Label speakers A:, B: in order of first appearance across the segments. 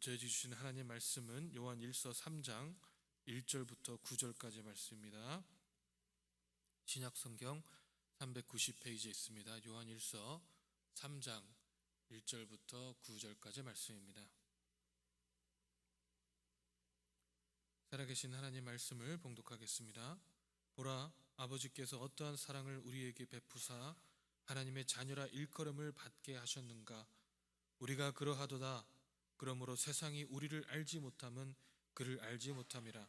A: 저희 주시는 하나님 말씀은 요한 1서 3장 1절부터 9절까지 말씀입니다. 신약 성경 390페이지에 있습니다. 요한 1서 3장 1절부터 9절까지 말씀입니다. 살아계신 하나님 말씀을 봉독하겠습니다. 보라 아버지께서 어떠한 사랑을 우리에게 베푸사 하나님의 자녀라 일컬음을 받게 하셨는가 우리가 그러하도다 그러므로 세상이 우리를 알지 못함은 그를 알지 못함이라.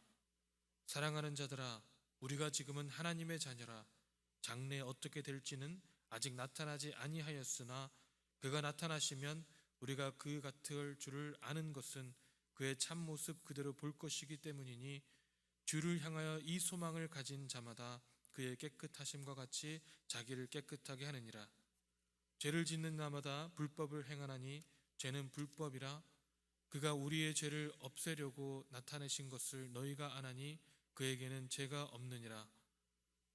A: 사랑하는 자들아 우리가 지금은 하나님의 자녀라. 장래 어떻게 될지는 아직 나타나지 아니하였으나 그가 나타나시면 우리가 그 같을 줄을 아는 것은 그의 참 모습 그대로 볼 것이기 때문이니 주를 향하여 이 소망을 가진 자마다 그의 깨끗하심과 같이 자기를 깨끗하게 하느니라. 죄를 짓는 자마다 불법을 행하나니 죄는 불법이라 그가 우리의 죄를 없애려고 나타내신 것을 너희가 아나니 그에게는 죄가 없느니라.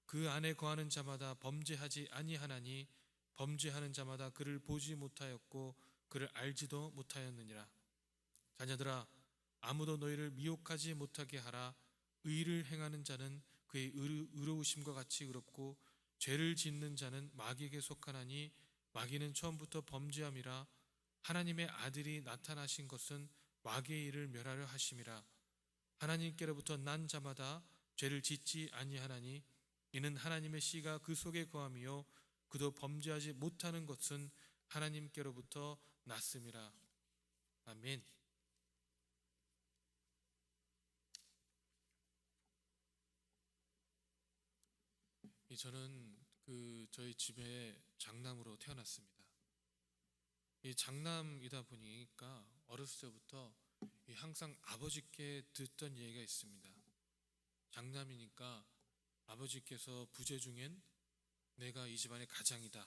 A: 그 안에 거하는 자마다 범죄하지 아니하나니 범죄하는 자마다 그를 보지 못하였고 그를 알지도 못하였느니라. 자녀들아 아무도 너희를 미혹하지 못하게 하라. 의를 행하는 자는 그의 의로- 의로우심과 같이 의롭고 죄를 짓는 자는 마귀에게 속하나니 마귀는 처음부터 범죄함이라 하나님의 아들이 나타나신 것은 마귀의 일을 멸하려 하심이라 하나님께로부터 난 자마다 죄를 짓지 아니하나니 이는 하나님의 씨가 그 속에 거함이요 그도 범죄하지 못하는 것은 하나님께로부터 났음이라 아멘. 이 저는 그 저희 집에 장남으로 태어났습니다. 이 장남이다 보니까 어렸을 때부터 이 항상 아버지께 듣던 얘기가 있습니다. 장남이니까 아버지께서 부재 중엔 내가 이 집안의 가장이다.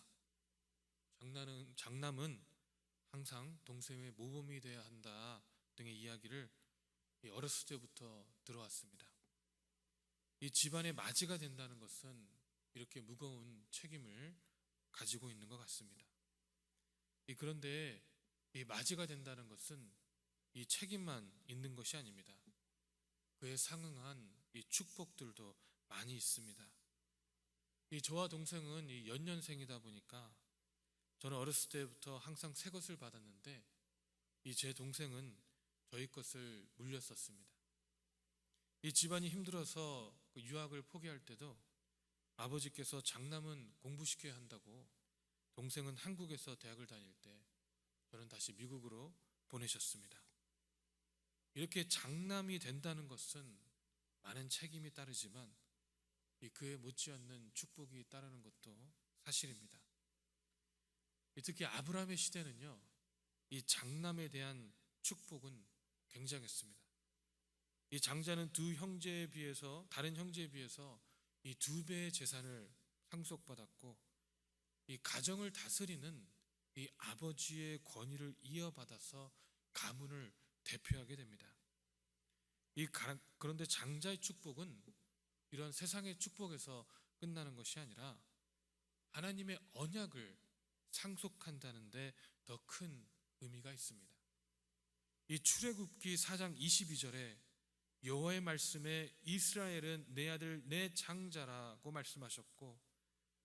A: 장남은 장남은 항상 동생의 모범이 돼야 한다 등의 이야기를 이 어렸을 때부터 들어왔습니다. 이 집안의 맞이가 된다는 것은 이렇게 무거운 책임을 가지고 있는 것 같습니다. 이 그런데 이 맞이가 된다는 것은 이 책임만 있는 것이 아닙니다. 그에 상응한 이 축복들도 많이 있습니다. 이 저와 동생은 이 연년생이다 보니까 저는 어렸을 때부터 항상 새 것을 받았는데 이 제 동생은 저희 것을 물렸었습니다. 이 집안이 힘들어서 그 유학을 포기할 때도 아버지께서 장남은 공부시켜야 한다고 동생은 한국에서 대학을 다닐 때 저는 다시 미국으로 보내셨습니다. 이렇게 장남이 된다는 것은 많은 책임이 따르지만 이 그에 못지않는 축복이 따르는 것도 사실입니다. 이 특히 아브라함의 시대는요, 이 장남에 대한 축복은 굉장했습니다. 이 장자는 두 형제에 비해서 다른 형제에 비해서 이 두 배의 재산을 상속받았고 이 가정을 다스리는 이 아버지의 권위를 이어받아서 가문을 대표하게 됩니다. 이 가- 그런데 장자의 축복은 이런 세상의 축복에서 끝나는 것이 아니라 하나님의 언약을 상속한다는데 더 큰 의미가 있습니다. 이 출애굽기 4장 22절에 여호와의 말씀에 이스라엘은 내 아들 내 장자라고 말씀하셨고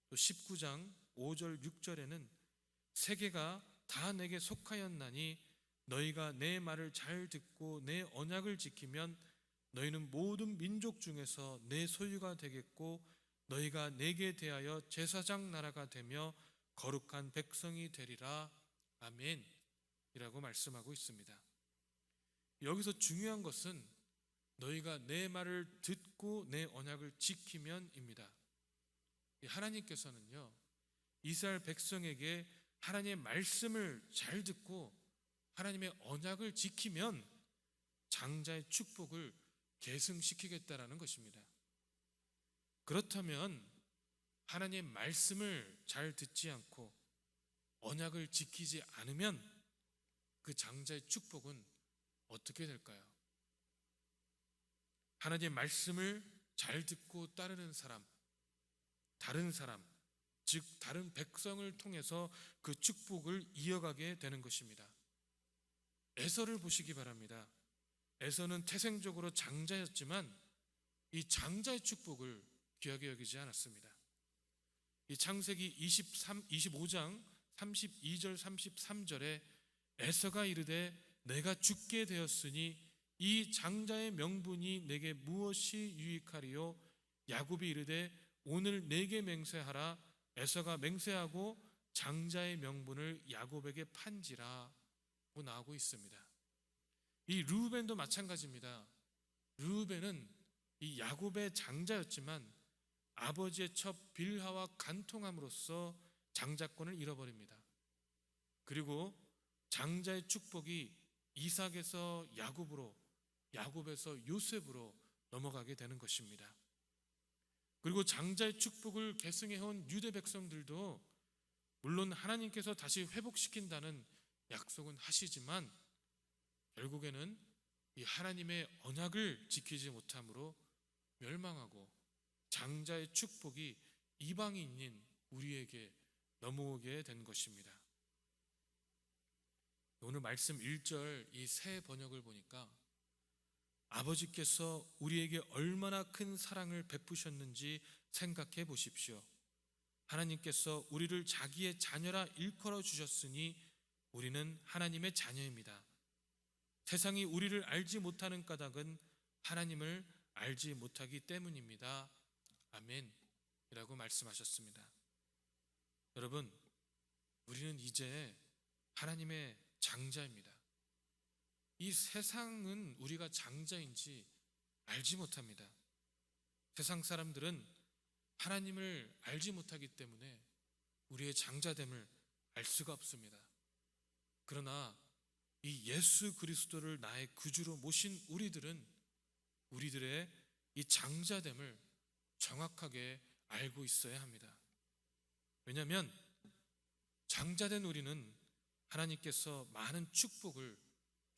A: 또 19장 5절 6절에는 세계가 다 내게 속하였나니 너희가 내 말을 잘 듣고 내 언약을 지키면 너희는 모든 민족 중에서 내 소유가 되겠고 너희가 내게 대하여 제사장 나라가 되며 거룩한 백성이 되리라 아멘 이라고 말씀하고 있습니다. 여기서 중요한 것은 너희가 내 말을 듣고 내 언약을 지키면입니다. 이 하나님께서는요, 이스라엘 백성에게 하나님의 말씀을 잘 듣고 하나님의 언약을 지키면 장자의 축복을 계승시키겠다라는 것입니다. 그렇다면 하나님의 말씀을 잘 듣지 않고 언약을 지키지 않으면 그 장자의 축복은 어떻게 될까요? 하나님의 말씀을 잘 듣고 따르는 사람, 다른 사람, 즉 다른 백성을 통해서 그 축복을 이어가게 되는 것입니다. 에서를 보시기 바랍니다. 에서는 태생적으로 장자였지만 이 장자의 축복을 귀하게 여기지 않았습니다. 이 창세기 23, 25장 32절 33절에 에서가 이르되 내가 죽게 되었으니 이 장자의 명분이 내게 무엇이 유익하리요 야곱이 이르되 오늘 내게 맹세하라 에서가 맹세하고 장자의 명분을 야곱에게 판지라고 나오고 있습니다. 이 루벤도 마찬가지입니다. 루벤은 이 야곱의 장자였지만 아버지의 첩 빌하와 간통함으로써 장자권을 잃어버립니다. 그리고 장자의 축복이 이삭에서 야곱으로 야곱에서 요셉으로 넘어가게 되는 것입니다. 그리고 장자의 축복을 계승해온 유대 백성들도 물론 하나님께서 다시 회복시킨다는 약속은 하시지만 결국에는 이 하나님의 언약을 지키지 못함으로 멸망하고 장자의 축복이 이방인인 우리에게 넘어오게 된 것입니다. 오늘 말씀 1절 이 새 번역을 보니까 아버지께서 우리에게 얼마나 큰 사랑을 베푸셨는지 생각해 보십시오. 하나님께서 우리를 자기의 자녀라 일컬어 주셨으니 우리는 하나님의 자녀입니다. 세상이 우리를 알지 못하는 까닭은 하나님을 알지 못하기 때문입니다. 아멘. 이라고 말씀하셨습니다. 여러분, 우리는 이제 하나님의 장자입니다. 이 세상은 우리가 장자인지 알지 못합니다. 세상 사람들은 하나님을 알지 못하기 때문에 우리의 장자됨을 알 수가 없습니다. 그러나 이 예수 그리스도를 나의 구주로 모신 우리들은 우리들의 이 장자됨을 정확하게 알고 있어야 합니다. 왜냐하면 장자된 우리는 하나님께서 많은 축복을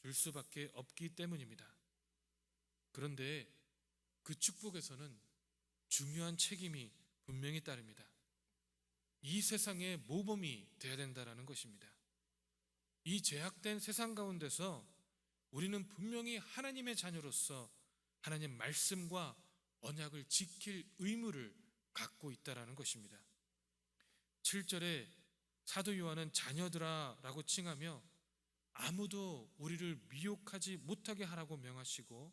A: 줄 수밖에 없기 때문입니다. 그런데 그 축복에서는 중요한 책임이 분명히 따릅니다. 이 세상의 모범이 되어야 된다라는 것입니다. 이 제약된 세상 가운데서 우리는 분명히 하나님의 자녀로서 하나님 말씀과 언약을 지킬 의무를 갖고 있다라는 것입니다. 7절에 사도 요한은 자녀들아라고 칭하며 아무도 우리를 미혹하지 못하게 하라고 명하시고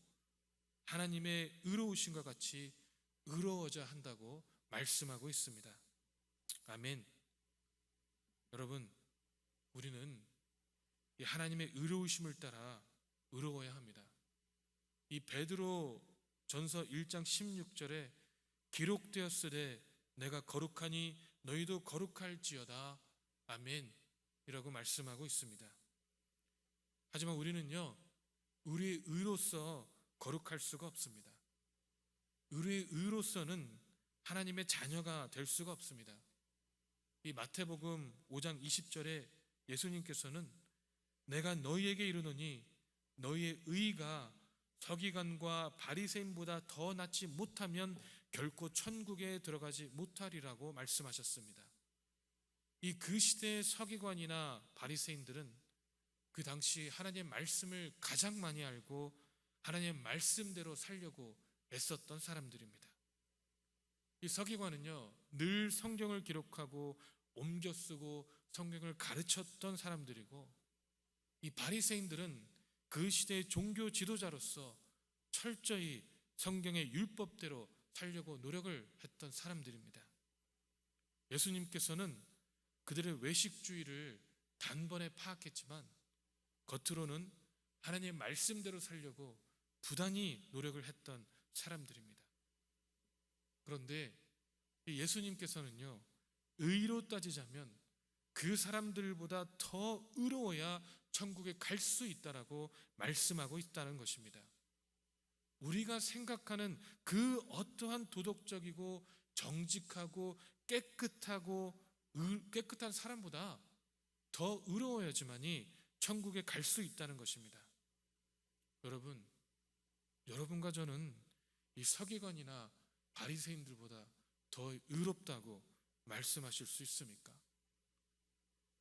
A: 하나님의 의로우신과 같이 의로워져 한다고 말씀하고 있습니다. 아멘. 여러분, 우리는 이 하나님의 의로우심을 따라 의로워야 합니다. 이 베드로 전서 1장 16절에 기록되었으되 내가 거룩하니 너희도 거룩할지어다. 아멘. 이라고 말씀하고 있습니다. 하지만 우리는요, 우리의 의로서 거룩할 수가 없습니다. 우리의 의로서는 하나님의 자녀가 될 수가 없습니다. 이 마태복음 5장 20절에 예수님께서는 내가 너희에게 이르노니 너희의 의가 서기관과 바리새인보다 더 낫지 못하면 결코 천국에 들어가지 못하리라고 말씀하셨습니다. 이 그 시대의 서기관이나 바리새인들은 그 당시 하나님의 말씀을 가장 많이 알고 하나님의 말씀대로 살려고 애썼던 사람들입니다. 이 서기관은요, 늘 성경을 기록하고 옮겨 쓰고 성경을 가르쳤던 사람들이고 이 바리새인들은 그 시대의 종교 지도자로서 철저히 성경의 율법대로 살려고 노력을 했던 사람들입니다. 예수님께서는 그들의 외식주의를 단번에 파악했지만 겉으로는 하나님의 말씀대로 살려고 부단히 노력을 했던 사람들입니다. 그런데 예수님께서는요, 의로 따지자면 그 사람들보다 더 의로워야 천국에 갈 수 있다라고 말씀하고 있다는 것입니다. 우리가 생각하는 그 어떠한 도덕적이고 정직하고 깨끗하고 깨끗한 사람보다 더 의로워야지만이 천국에 갈 수 있다는 것입니다. 여러분, 여러분과 저는 이 서기관이나 바리새인들보다 더 의롭다고 말씀하실 수 있습니까?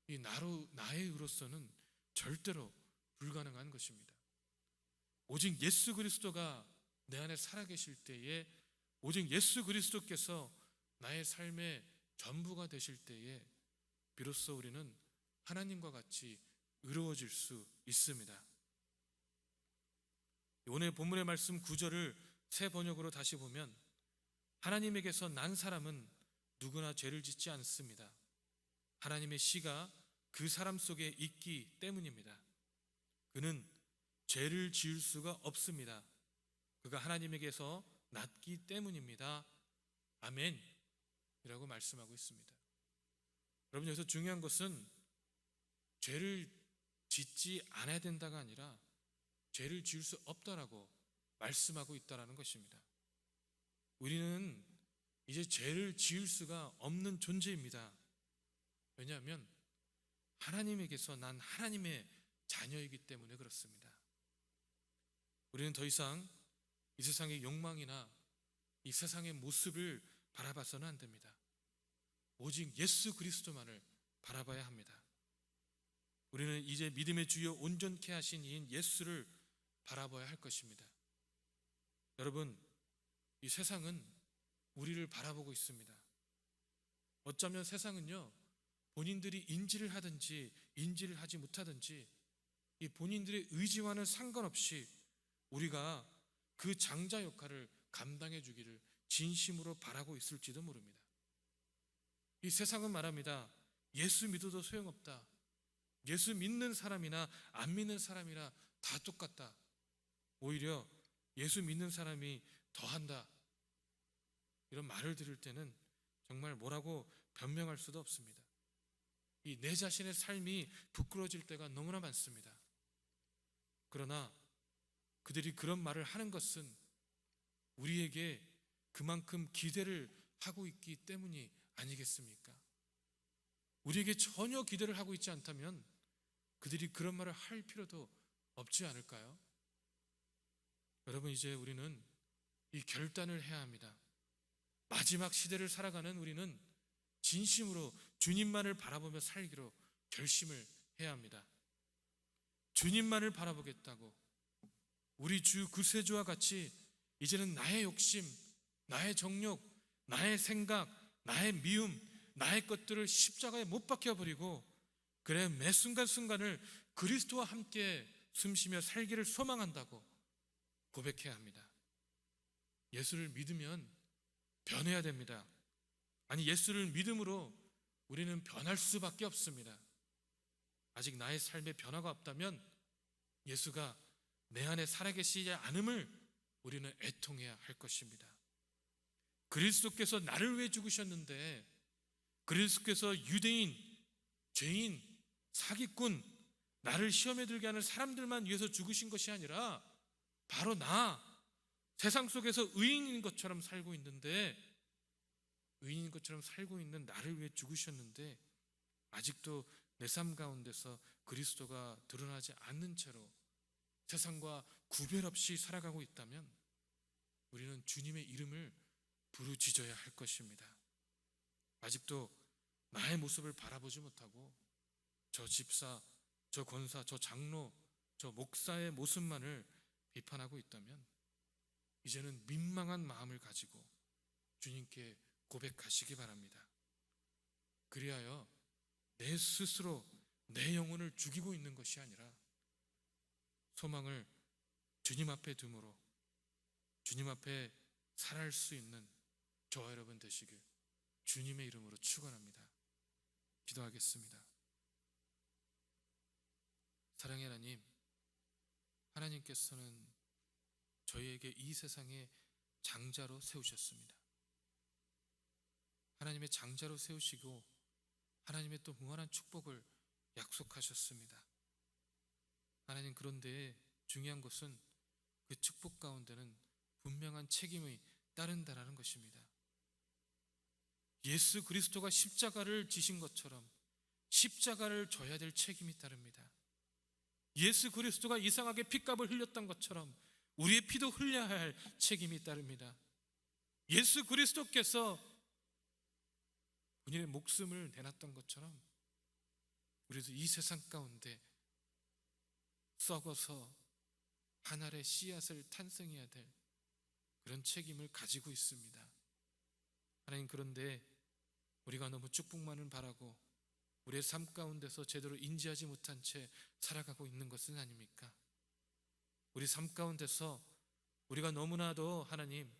A: 이 나로 나의 의로서는 절대로 불가능한 것입니다. 오직 예수 그리스도가 내 안에 살아계실 때에 오직 예수 그리스도께서 나의 삶의 전부가 되실 때에 비로소 우리는 하나님과 같이 의로워질 수 있습니다. 오늘 본문의 말씀 9절을 새 번역으로 다시 보면 하나님에게서 난 사람은 누구나 죄를 짓지 않습니다. 하나님의 씨가 그 사람 속에 있기 때문입니다. 그는 죄를 지을 수가 없습니다. 그가 하나님에게서 났기 때문입니다. 아멘. 이라고 말씀하고 있습니다. 여러분 여기서 중요한 것은 죄를 짓지 않아야 된다가 아니라 죄를 지을 수 없다라고 말씀하고 있다라는 것입니다. 우리는 이제 죄를 지을 수가 없는 존재입니다. 왜냐하면 하나님에게서 난 하나님의 자녀이기 때문에 그렇습니다. 우리는 더 이상 이 세상의 욕망이나 이 세상의 모습을 바라봐서는 안 됩니다. 오직 예수 그리스도만을 바라봐야 합니다. 우리는 이제 믿음의 주요 온전케 하신 이인 예수를 바라봐야 할 것입니다. 여러분, 이 세상은 우리를 바라보고 있습니다. 어쩌면 세상은요, 본인들이 인지를 하든지 인지를 하지 못하든지 이 본인들의 의지와는 상관없이 우리가 그 장자 역할을 감당해 주기를 진심으로 바라고 있을지도 모릅니다. 이 세상은 말합니다. 예수 믿어도 소용없다. 예수 믿는 사람이나 안 믿는 사람이나 다 똑같다. 오히려 예수 믿는 사람이 더 한다. 이런 말을 들을 때는 정말 뭐라고 변명할 수도 없습니다. 이 내 자신의 삶이 부끄러질 때가 너무나 많습니다. 그러나 그들이 그런 말을 하는 것은 우리에게 그만큼 기대를 하고 있기 때문이 아니겠습니까? 우리에게 전혀 기대를 하고 있지 않다면 그들이 그런 말을 할 필요도 없지 않을까요? 여러분 이제 우리는 이 결단을 해야 합니다. 마지막 시대를 살아가는 우리는 진심으로 주님만을 바라보며 살기로 결심을 해야 합니다. 주님만을 바라보겠다고 우리 주 구세주와 같이 이제는 나의 욕심, 나의 정욕, 나의 생각, 나의 미움, 나의 것들을 십자가에 못 박혀 버리고 그래 매 순간순간을 그리스도와 함께 숨쉬며 살기를 소망한다고 고백해야 합니다. 예수를 믿으면 변해야 됩니다. 아니 예수를 믿음으로 우리는 변할 수밖에 없습니다. 아직 나의 삶에 변화가 없다면 예수가 내 안에 살아계시지 않음을 우리는 애통해야 할 것입니다. 그리스도께서 나를 왜 죽으셨는데 그리스도께서 유대인, 죄인, 사기꾼, 나를 시험에 들게 하는 사람들만 위해서 죽으신 것이 아니라 바로 나 세상 속에서 의인인 것처럼 살고 있는데 의인인 것처럼 살고 있는 나를 위해 죽으셨는데 아직도 내 삶 가운데서 그리스도가 드러나지 않는 채로 세상과 구별 없이 살아가고 있다면 우리는 주님의 이름을 부르짖어야 할 것입니다. 아직도 나의 모습을 바라보지 못하고 저 집사, 저 권사, 저 장로, 저 목사의 모습만을 비판하고 있다면 이제는 민망한 마음을 가지고 주님께 고백하시기 바랍니다. 그리하여 내 스스로 내 영혼을 죽이고 있는 것이 아니라 소망을 주님 앞에 둠으로 주님 앞에 살아갈 수 있는 저와 여러분 되시길 주님의 이름으로 축원합니다. 기도하겠습니다. 사랑의 하나님, 하나님께서는 저희에게 이 세상에 장자로 세우셨습니다. 하나님의 장자로 세우시고 하나님의 또 무한한 축복을 약속하셨습니다. 하나님 그런데 중요한 것은 그 축복 가운데는 분명한 책임이 따른다라는 것입니다. 예수 그리스도가 십자가를 지신 것처럼 십자가를 져야 될 책임이 따릅니다. 예수 그리스도가 이상하게 핏값을 흘렸던 것처럼 우리의 피도 흘려야 할 책임이 따릅니다. 예수 그리스도께서 본인의 목숨을 내놨던 것처럼 우리도 이 세상 가운데 썩어서 한 알의 씨앗을 탄생해야 될 그런 책임을 가지고 있습니다. 하나님 그런데 우리가 너무 축복만을 바라고 우리의 삶 가운데서 제대로 인지하지 못한 채 살아가고 있는 것은 아닙니까? 우리 삶 가운데서 우리가 너무나도 하나님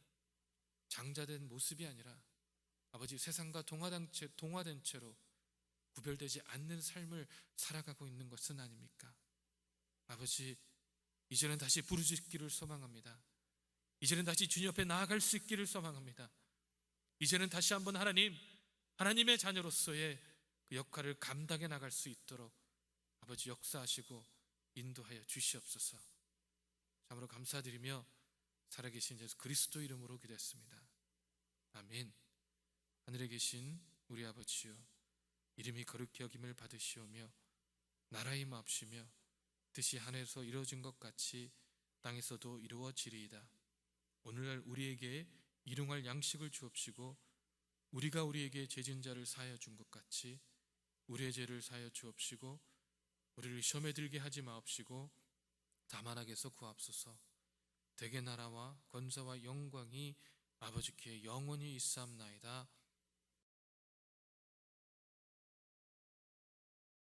A: 장자된 모습이 아니라 아버지 세상과 동화된 채, 동화된 채로 구별되지 않는 삶을 살아가고 있는 것은 아닙니까? 아버지 이제는 다시 부르짖기를 소망합니다. 이제는 다시 주님 앞에 나아갈 수 있기를 소망합니다. 이제는 다시 한번 하나님 하나님의 자녀로서의 그 역할을 감당해 나갈 수 있도록 아버지 역사하시고 인도하여 주시옵소서. 참으로 감사드리며 살아계신 예수 그리스도 이름으로 기도했습니다. 아멘. 하늘에 계신 우리 아버지요 이름이 거룩히 여김을 받으시오며 나라의 마옵시며 뜻이 하늘에서 이루어진 것 같이 땅에서도 이루어지리이다. 오늘날 우리에게 일용할 양식을 주옵시고 우리가 우리에게 죄진 자를 사하여 준 것 같이 우리의 죄를 사하여 주옵시고 우리를 시험에 들게 하지 마옵시고 다만 악에서 구하옵소서. 대개 나라와 권세와 영광이 아버지께 영원히 있사옵나이다.